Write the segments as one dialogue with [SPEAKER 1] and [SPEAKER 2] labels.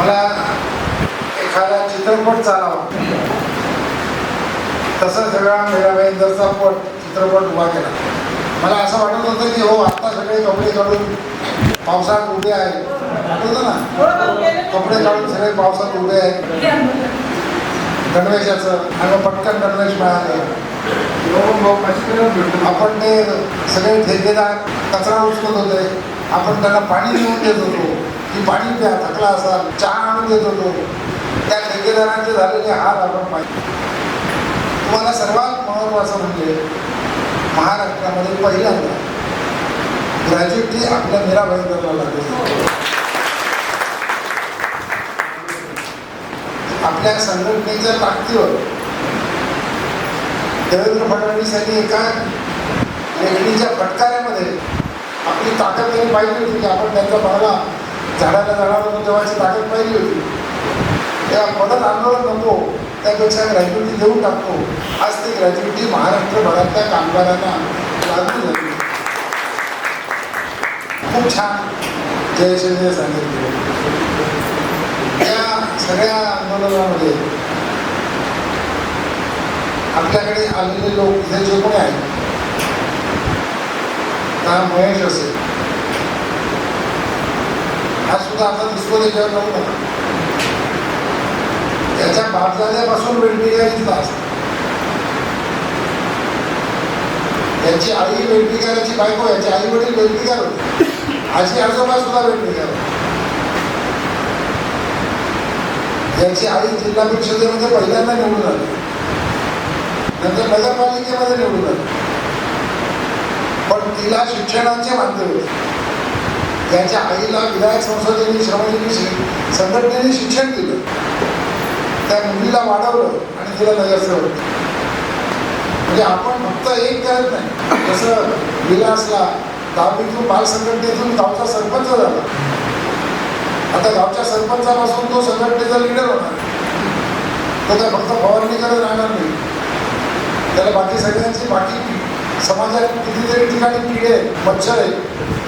[SPEAKER 1] मला एखादा चित्रपट चालावा. तसा सगळा मेरा महेंदरचा पट चित्रपट उभा केला. मला असं वाटत होतं की हो आत्ता सगळे कपडे काढून पावसात उभे आहे. ना? कपडे काढून सगळे पावसात उभे आहेत गणवेशाचं आणि पटकन गणवेश मिळाले. आपण ते सगळे ठेकेदार कचरा उचलत होते आपण त्यांना पाणी देऊन देत होतो. की पाणी प्या थकला असाल चहा आणून देत होतो. त्या ठेकेदारांचे झालेले हार आपण पाहिजे. तुम्हाला सर्वात महत्त्वाचं म्हणजे महाराष्ट्रामध्ये पहिल्यांदा ग्रॅज्युएटी आपल्या मीरा भाईंदरला लागली. आपल्या संघटनेच्या ताकदीवर देवेंद्र फडणवीस यांनी एका लेखणीच्या फटकाऱ्यामध्ये आपली ताकद त्यांनी पाहिली होती की आपण त्यांचा बघायला झाडाला झाडावर होतो ताकद पाहिली होती. त्या मदत आंदोलन नको त्यापेक्षा ग्रॅज्युएटी देऊन टाकतो. आज ती ग्रॅज्युएटी महाराष्ट्रभरातल्या कामगारांना लागू झाली. खूप छान जयशंकर सांगितले. त्या सगळ्या आंदोलनामध्ये आपल्याकडे आलेले लोक इथे जे कोणी आहेत का महेश असेल. हा सुद्धा आता दिसतो त्याच्यावर नव्हता त्याच्या बापदाद्यापासून वेठबिगारीचा असतो त्याची आई वेठबिगाराची बायको याची आई वडील वेठबिगार होते आजी आजोबा सुद्धा वेठबिगार होते याची आई जिल्हा परिषदेमध्ये पहिल्यांदा निवडून आली. नंतर नगरपालिकेमध्ये निवडून आली. पण तिला शिक्षणाचे मानले होते. त्याच्या आईला विधायक संसदेने श्रमजीवी संघटनेने शिक्षण दिलं. त्या मुलीला वाढवलं आणि तिला नगरसेवक म्हणजे आपण फक्त एक करत नाही. जसं विलासला दहावीतून बाल संघटनेतून गावचा सरपंच झाला. आता गावच्या सरपंचापासून तो संघटनेचा लीडर होणार. तो काय फक्त फवारणी करत राहणार नाही. त्याला बाकी सगळ्यांची बाकी समाजात कितीतरी ठिकाणी किडे आहेत, मच्छर आहेत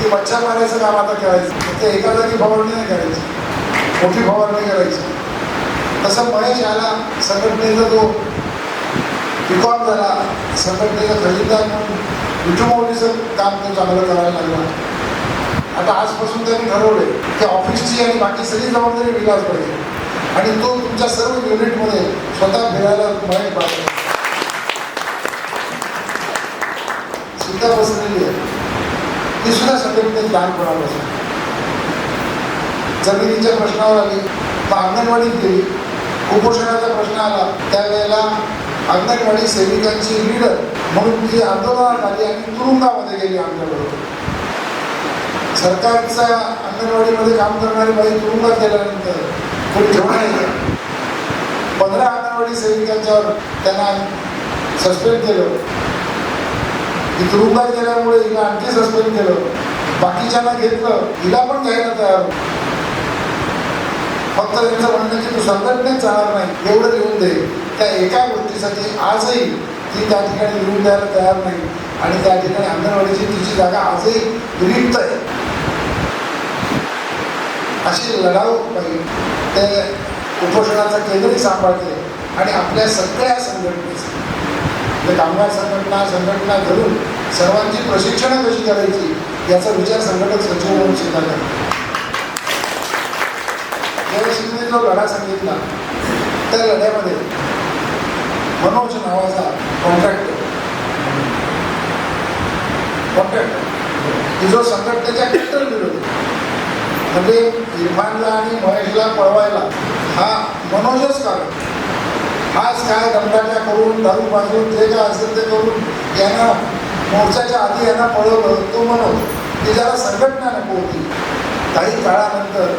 [SPEAKER 1] ती मच्छर मारायचं काम आता करायचं. ते एका जागी फवारणी नाही करायची. मोठी फवारणी करायची. तसं महेश आला संघटनेचा तो बिकॉम झाला संघटनेचा खजिनदार म्हणून काम तो चांगलं करायला लागला. आता आजपासून त्यांनी ठरवले की ऑफिसची आणि बाकी सगळी जबाबदारी विलास पाहिजे आणि तो तुमच्या सर्व युनिटमध्ये स्वतः फिरायला महेश पाहिजे सुद्धा बसलेली आहे. ती सुद्धा संघटनेत लहानपणापासून जमिनीच्या प्रश्नावर आली मग अंगणवाडीत गेली. कुपोषणाचा प्रश्न आला. त्यावेळेला अंगणवाडी सेविकांची लीडर म्हणून ती आंदोलनात आली आणि तुरुंगामध्ये गेली आमच्याबरोबर सरकारचा अंगणवाडीमध्ये काम करणारी बाई तुरुंगात गेल्यानंतर कोणी ठेवणार नाही पंधरा अंगणवाडी सेविकांच्यावर त्यांना सस्पेंड केलं. ही तुरुंगात गेल्यामुळे हिला आणखी सस्पेंड केलं. बाकीच्यांना घेतलं. हिला पण घ्यायला तयार फक्त त्यांचं म्हणणं की तू संघटनेत जाणार नाही एवढं लिहून दे. त्या एका गोष्टीसाठी आजही ती त्या ठिकाणी लिहून द्यायला तयार नाही. आणि त्या ठिकाणी अंगणवाडीची तिची जागा आजही रिक्त आहे. अशी लढाऊ पाहिजे ते उपोषणाचं केंद्रही सांभाळते आणि आपल्या सगळ्या संघटनेचं. म्हणजे कामगार संघटना संघटना धरून सर्वांची प्रशिक्षणं कशी करायची याचा विचार संघटक सचिव म्हणून सुद्धा करतो जो लढा सांगितला त्या लढ्यामध्ये मनोज नावाचा कॉन्ट्रॅक्टर कॉन्ट्रॅक्टर जो संघटनेच्या कॅप्टन विरोधी म्हणजे इरफानला आणि महेशला पळवायला हा मनोजच कारण. हाच काय दमदाट्या करून दारू पाजून जे काय असेल ते करून यांना मोर्चाच्या आधी यांना पळवलं तो मनोज की ज्याला संघटना नको होती. काही काळानंतर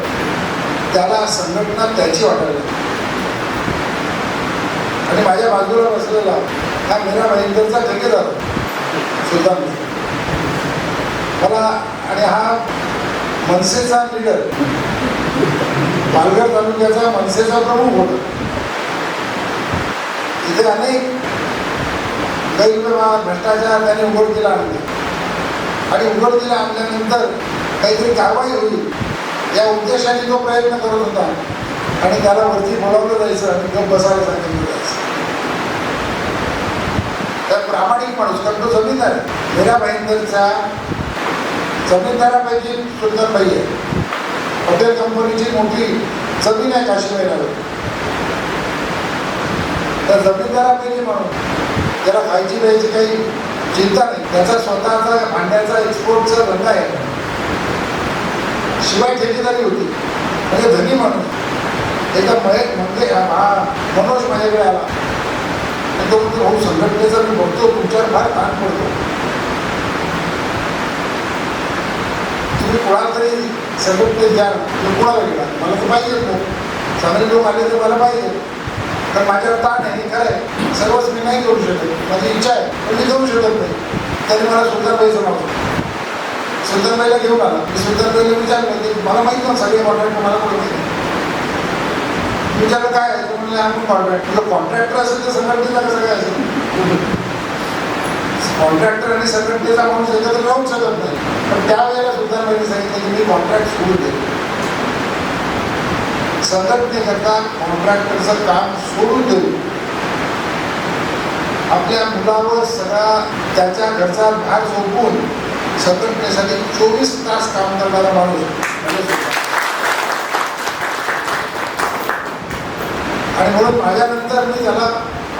[SPEAKER 1] त्याला संघटना त्याची वाटायला आणि माझ्या बाजूला बसलेला हा मीरा भाईंदरचा ठेकेदार सुद्धा मला आणि हा मनसेचा लीडर पालघर तालुक्याचा मनसेचा प्रमुख होता. इथे अनेक गैरव्यवहार भ्रष्टाचार त्यांनी उघडकीला आणले आणि उघडकीला आणल्यानंतर काहीतरी कारवाई होईल या उद्देशाने तो प्रयत्न करत होता. आणि त्याला वरती बोलावलं जायचं आणि तो बसायला सांगितलं जायचं. तर प्रामाणिक माणूस कारण तो जमीनदार आहे. मीरा भाईंदरचा जमीनदारापैकी सुंदरबाई आहे. हॉटेल कंपनीची मोठी जमीन आहे काश्मीरावर. तर जमीनदारापैकी म्हणून त्याला खायची प्यायची काही चिंता नाही. त्याचा स्वतःचा भांड्याचा एक्सपोर्टचा धंदा आहे. शिवाय ठेकेदारी होती. म्हणजे धनी माणूस. एका मयत म्हणजे हा मनोज माझ्याकडे आला. आणि तो म्हणतो भाऊ संघटनेचा मी बघतो तुमच्यावर फार ताण पडतो. तुम्ही कोणाला तरी संघटनेत द्या. तुम्ही कोणाला गेला मला तर पाहिजे भाऊ चांगले लोक आले तर मला पाहिजे. तर माझ्यावर ताण आहे हे खरं आहे. सर्वच मी नाही करू शकत. माझी इच्छा आहे पण मी करू शकत नाही. तरी मला सुलतानबाई नाव सुलतानबाईला घेऊन आला. मी सुलतानबाईला विचारलं ते मला माहीत नव्हतं सगळे कॉन्ट्रॅक्ट मला कोणी माहिती विचारलं काय आहे? तर म्हणजे आम्ही कॉन्ट्रॅक्ट तुझं कॉन्ट्रॅक्टर असेल तर संघटनेला कसं काय असेल? कॉन्ट्रॅक्टर आणि संघटनेचा माणूस एकत्र राहू शकत नाही. पण त्यावेळेला सुंदरबाईने सांगितलं की मी कॉन्ट्रॅक्ट सोडून देईल संघटनेकरता कॉन्ट्रॅक्टरचं काम सोडून देऊ. आपल्या मुलावर सगळा त्याच्या घरचा भार झोपून संघटनेसाठी चोवीस तास काम करणारा माणूस म्हणजे आणि म्हणून माझ्यानंतर मी त्याला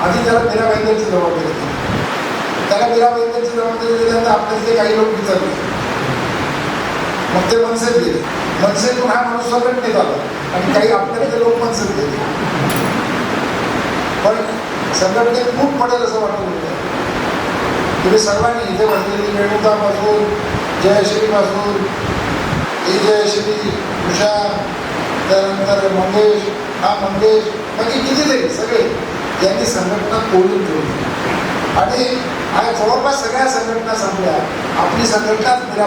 [SPEAKER 1] आधी त्याला मीरा भाईंदरची जबाबदारी दिली. त्याला मीरा भाईंदरची जबाबदारी दिल्यानंतर आपल्यातले काही लोक विचारले. मग ते मनसेत गेले. मनसेतून हा माणूस सगळं निघाला. आणि काही आपल्याकडे लोक मनसेत गेले. पण संघटनेत खूप पडेल असं वाटत होतं तुम्ही सर्वांनी इथे बसलेली रेणुकापासून जयश्रीपासून ही जयश्री उषा त्यानंतर मंगेश हा मंगेश म्हणजे बाकी कितीतरी सगळे यांनी संघटना तोडून ठेवली आणि हा जवळपास सगळ्या संघटना संपल्या. आपली संघटनाच मीरा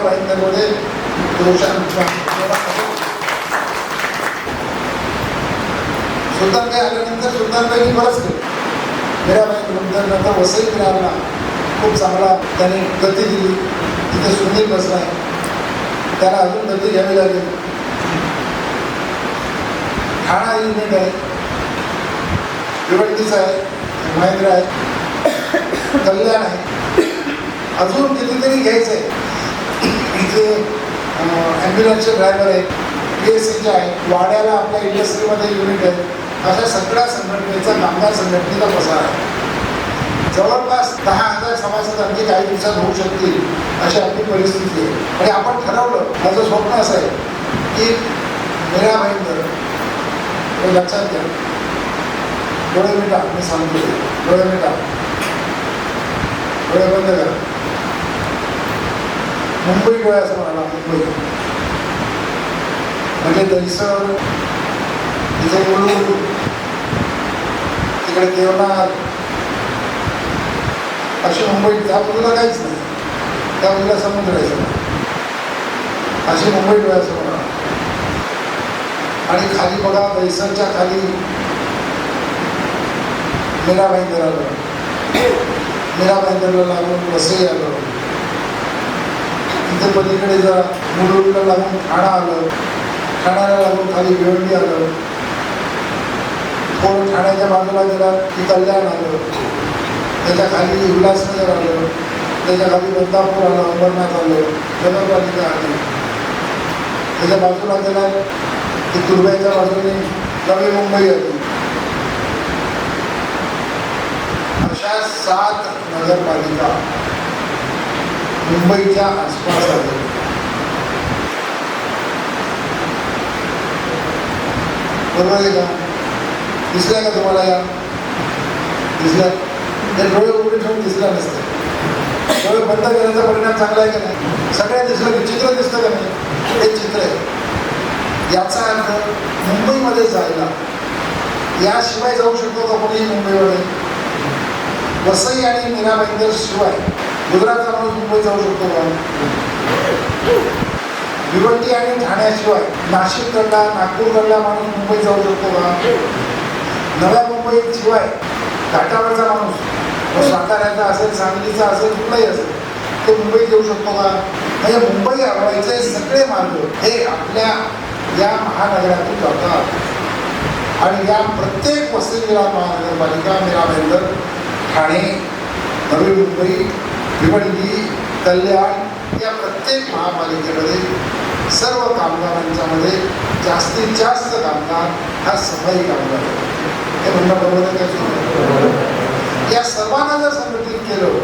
[SPEAKER 1] भाईंदरमध्ये सुलतानबाई आल्यानंतर सुलतानबाईंनी बरंच केलं. मीराबाई नंतर वसई मिळाला खूप चांगला त्याने गती दिली. तिथे सुंदरही बसला आहे त्याला अजून गती घ्यावी लागेल. ठाणा युनिट आहे. भिवंडीचा आहे. महेंद्र आहे. कल्याण आहे. अजून कितीतरी घ्यायचं आहे इथे ॲम्ब्युलन्सचे ड्रायव्हर आहेत पी एस सीचे आहेत वाड्याला आपल्या इंडस्ट्रीमध्ये युनिट आहे अशा सगळ्या संघटनेचा कामगार संघटनेचा प्रसार आहे. जवळपास दहा हजार सभासद आणखी काही दिवसात होऊ शकतील अशी आपली परिस्थिती आहे. आणि आपण ठरवलं माझं स्वप्न असं आहे की मेरा भाईंदर हे लक्षात घ्या. डोळे मिटा मी सांगतो डोळे मिटा. डोळे बंद करा. मुंबई डोळे असं म्हणाला मुंबई. म्हणजे दहिसर तिथे मुलूर तिकडे देवनाथ अशी मुंबई त्या बाजूला काहीच नाही. त्या बाजूला समुद्र आहे अशी मुंबई डोळ्याचं म्हणा आणि खाली बघा दहिसरच्या खाली मीरा भाईंदर आलं मीरा भाईंदरला लागून वसई आलं. तिथं पलीकडे जा मुलुडला लागून ठाणा आलं ठाण्याला लागून खाली भिवंडी आलं थोडं ठाण्याच्या बाजूला गेला की कल्याण आलं त्याच्याखाली उल्हासनगर आलं त्याच्याखाली बदलापूर आलं अंबरनाथ आलं नगरपालिका आली. त्याच्या बाजूला गेला की तुर्ब्याच्या बाजूने नवी मुंबई आली. अशा सात नगरपालिका मुंबईच्या आसपास आहे बरोबर आहे का? दिसल्या का तुम्हाला या? दिसल्या. ते डोळे उघडे ठेवून दिसला नसते. डोळे बंद करण्याचा परिणाम चांगला आहे का नाही? सगळ्या दिसलं की चित्र दिसतं का नाही? हे चित्र आहे. याचा अर्थ मुंबईमध्ये जायला याशिवाय जाऊ शकतो का कोणीही मुंबईमध्ये? वसई आणि मीरा शिवाय. गुजरातचा माणूस मुंबई जाऊ शकतो का? भिवंडी आणि ठाण्याशिवाय नाशिककडला नागपूरकडला माणूस मुंबईत जाऊ शकतो का? नव्या मुंबईत शिवाय घाटावरचा माणूस तो साताऱ्याचा असेल सांगलीचा असेल कुठलाही असेल तो मुंबईत येऊ शकतो का? म्हणजे मुंबई अडवायचे सगळे मार्ग हे आपल्या या महानगरातून जातात. आणि या प्रत्येक वसतिगृह महानगरपालिका मेरा भाईंदर ठाणे नवी मुंबई भिवंडी कल्याण या प्रत्येक महापालिकेमध्ये सर्व कामगारांच्यामध्ये जास्तीत जास्त कामगार हा सफाई कामगार हे म्हणणं बरोबर आहे या सर्वांना जर संघटित केलं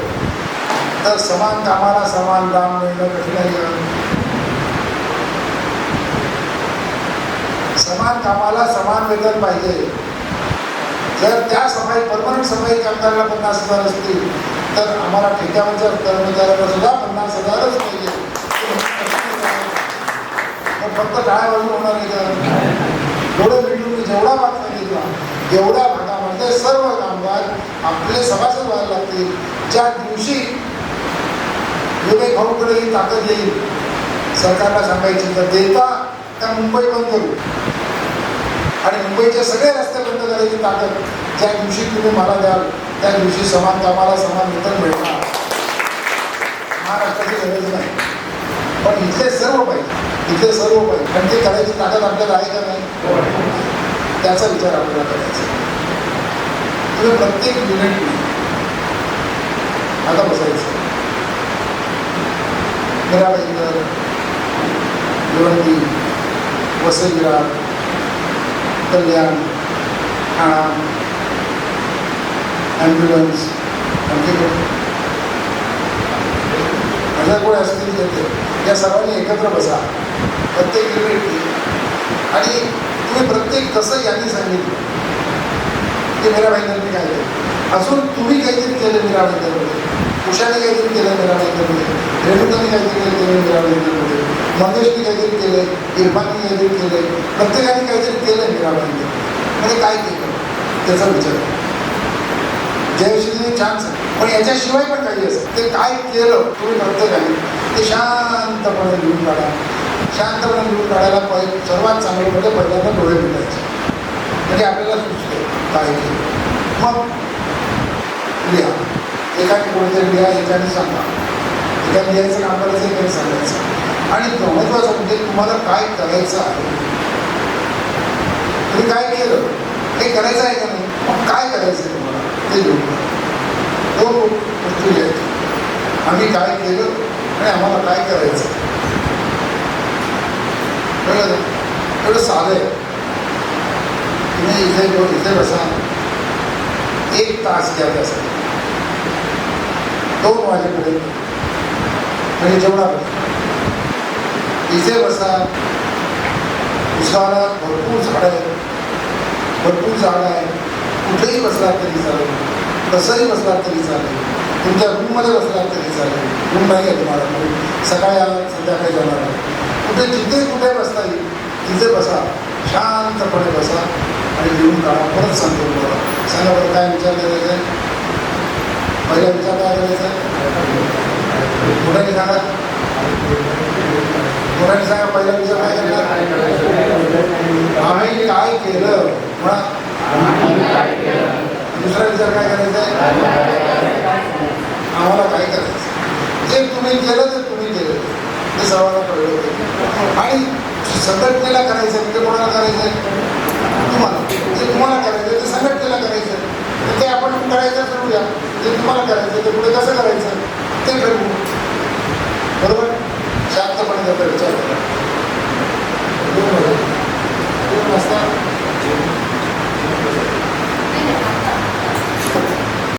[SPEAKER 1] तर समान कामाला समान दाम मिळणं कठीण आहे समान कामाला समान वेतन पाहिजे. जर त्या सफाई परमनंट सफाई कामगाराला पन्नास हजार असतील तर आम्हाला ठेक्यावरच्या कर्मचाऱ्याला सुद्धा पन्नास हजारच पाहिजे. तर फक्त काय बाजू होणार नाही का डोळे भेटून जेवढा भाग सांगितला एवढ्या भागामध्ये सर्व कामगार आपले सभासद व्हायला लागतील. ज्या दिवशी विवेक भाऊकडे ही ताकद येईल सरकारला सांगायची तर देता त्या मुंबई बंद करू. आणि मुंबईचे सगळे रस्ते बंद करायची ताकद ज्या दिवशी तुम्ही मला द्याल त्या दिवशी समान कामाला समान वेतन मिळणार. महाराष्ट्राची गरज नाही. पण इथले सर्व पाहिजे इथले सर्व पाहिजे पण ते करायची ताकद आपल्याला आहे का नाही? त्याचा विचार आपल्याला करायचा तुम्ही प्रत्येक युनिट आता बसायचं. मिराबाईंदर वसई वसईविरा कल्याण ठाणा ॲम्ब्युलन्स आणखी कोण अशा असतील तर ते. या सर्वांनी एकत्र बसा. प्रत्येक युनिट आणि तुम्ही प्रत्येक कसं यांनी सांगितलं की मेरा भाईंदरने काय केलं? अजून तुम्ही काहीतरी केलं मेरा भाईंदरमध्ये उषाने काहीतरी केलं मेरा भाईंदरमध्ये रेणुकाने काहीतरी केलं मेरा भाईंदरमध्ये मंगेशने काहीतरी केलं इरफानने काहीतरी केलं. प्रत्येकाने काहीतरी केलं मेरा भाईंदर म्हणजे काय केलं? त्याचा विचार त्याविषयी तुम्ही छान सांग. पण याच्याशिवाय पण काही असं. ते काय केलं तुम्ही प्रत्येकाने ते शांतपणे लिहून काढा. शांतपणे लिहून काढायला पहि सर्वात चांगलं म्हणजे पहिल्यांदा डोळे मिळायचे म्हणजे आपल्याला सुचतं काय केलं मग लिहा. एकाने कोणतरी लिहा एकाने सांगा. एकाने लिहायचं काम करायचं एकाने सांगायचं. आणि महत्त्वाचं म्हणजे तुम्हाला काय करायचं आहे. तुम्ही काय केलं? हे करायचं आहे का नाही? मग काय करायचं आहे तुम्हाला? ते लोक तो दोन आम्ही काय केलं आणि आम्हाला काय करायचं? कळलं एवढं साधं आहे. तुम्ही इथे इथे बसा. एक तास घ्या त्यासाठी. दोन वाजेपर्यंत. आणि जेवढा इथे बसा. उसाला भरपूर झाडं आहेत. भरपूर झाडं आहे कुठेही बसलात तरी चालेल. कसंही बसलात तरी चालेल. तुमच्या रूममध्ये बसलात तरी चालेल. रूम नाही आहे तुम्हाला. सकाळी आला संध्याकाळी जाणार कुठे जिथे कुठे बसता येईल तिथे बसा. शांतपणे बसा आणि लिहून काढा. परत सांगतो तुम्हाला. सांगा बरं काय विचार करायचा आहे? पहिला विचार काय करायचा आहे? मोठ्याने सांगा? मोठ्याने सांगा पहिला विचार? काय करायचा आम्ही काय केलं? म्हणा दुसरा विचार काय करायचा आहे? आम्हाला काय करायचं? जे तुम्ही केलं ते तुम्ही केलं. ते सर्वांना कळलं होतं आणि संघटनेला करायचं ते कोणाला करायचं तुम्हाला. ते तुम्हाला करायचं ते संघटनेला करायचं आहे. ते आपण करायचं करूया. ते तुम्हाला करायचं ते पुढे कसं करायचं ते करू. बरोबर? शांतपणे त्याचा विचार करा. दोन